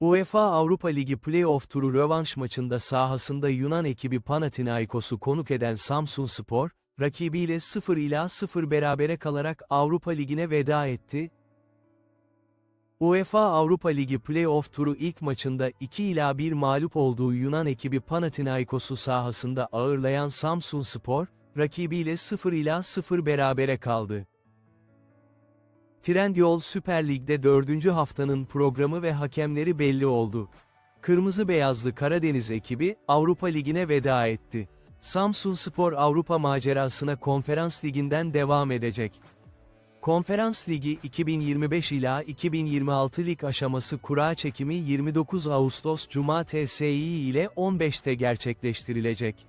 UEFA Avrupa Ligi Playoff turu rövanş maçında sahasında Yunan ekibi Panathinaikos'u konuk eden Samsunspor, rakibiyle 0 ila 0 berabere kalarak Avrupa Ligi'ne veda etti. UEFA Avrupa Ligi Playoff turu ilk maçında 2 ila 1 mağlup olduğu Yunan ekibi Panathinaikos'u sahasında ağırlayan Samsunspor, rakibiyle 0 ila 0 berabere kaldı. Trendyol Süper Lig'de 4. haftanın programı ve hakemleri belli oldu. Kırmızı Beyazlı Karadeniz ekibi, Avrupa Ligi'ne veda etti. Samsunspor Avrupa macerasına Konferans Ligi'nden devam edecek. Konferans Ligi 2025 ila 2026 lig aşaması kura çekimi 29 Ağustos Cuma TSİ ile 15'te gerçekleştirilecek.